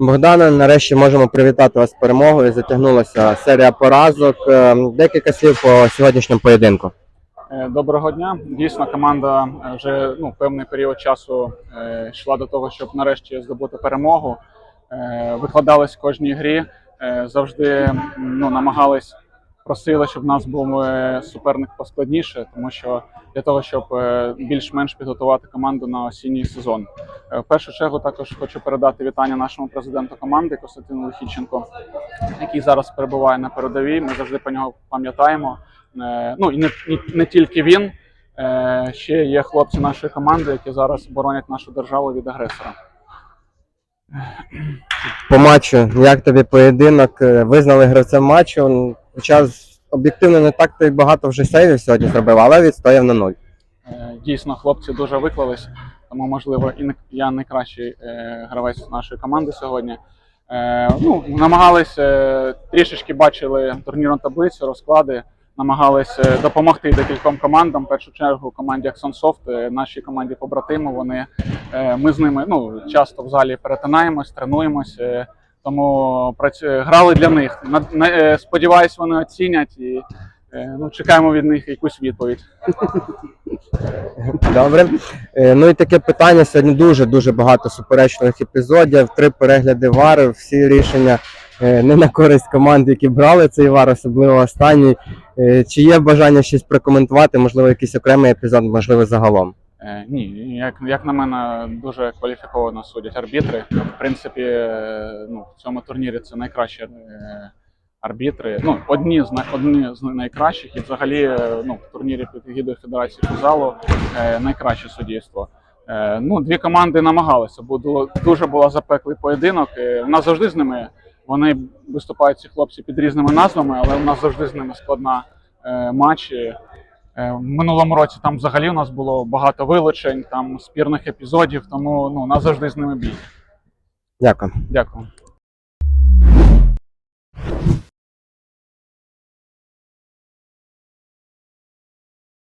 Богдане, нарешті можемо привітати вас з перемогою. Затягнулася серія поразок. Е, Декілька слів по сьогоднішньому поєдинку. Е, Доброго дня. Дійсно, команда е, вже ну, певний період часу йшла до того, щоб нарешті здобути перемогу. Викладались в кожній грі, завжди ну, намагались, просили, щоб в нас був е, суперник поскладніше, тому що для того, щоб е, більш-менш підготувати команду на осінній сезон. Е, в першу чергу також хочу передати вітання нашому президенту команди Костянтину Лихіченко, який зараз перебуває на передовій. Ми завжди про нього пам'ятаємо. Ну і не, не, тільки він, ще є хлопці нашої команди, які зараз боронять нашу державу від агресора. По матчу, як тобі поєдинок? Визнали гравцем матчу. Хоча об'єктивно не так то й багато вже сейвів сьогодні зробив, але відстояв на нуль. Е, Дійсно, хлопці дуже виклались, тому можливо і не я найкращий е, гравець нашої команди сьогодні. Е, ну, намагались е, трішечки бачили турнірну таблицю, розклади, намагались е, допомогти декільком командам. В першу чергу команді Soft, е, нашій команді побратиму. Вони ми з ними ну часто в залі перетинаємось, тренуємось. Тому грали для них. Е, сподіваюсь, вони оцінять і е, ну, чекаємо від них якусь відповідь. Добре. Е, Ну і таке питання. Сьогодні дуже дуже багато суперечливих епізодів. Три перегляди вари, всі рішення не на користь команд, які брали цей вар, особливо останній. Чи є бажання щось прокоментувати? Можливо, якийсь окремий епізод, можливо, загалом. Е, Ні, як, як на мене, дуже кваліфіковано судять арбітри. В принципі, е, ну, в цьому турнірі це найкращі е, арбітри. Ну, одні з одні з найкращих, і взагалі ну, в турнірі під егідою Федерації футзалу найкраще суддівство. Ну, дві команди намагалися, бо дуже було запеклий поєдинок. У нас завжди з ними вони виступають ці хлопці під різними назвами, але у нас завжди з ними складна матч. Е, В минулому році там взагалі у нас було багато вилучень, там спірних епізодів, тому ну, у нас завжди з ними бій. Дякую. Дякую.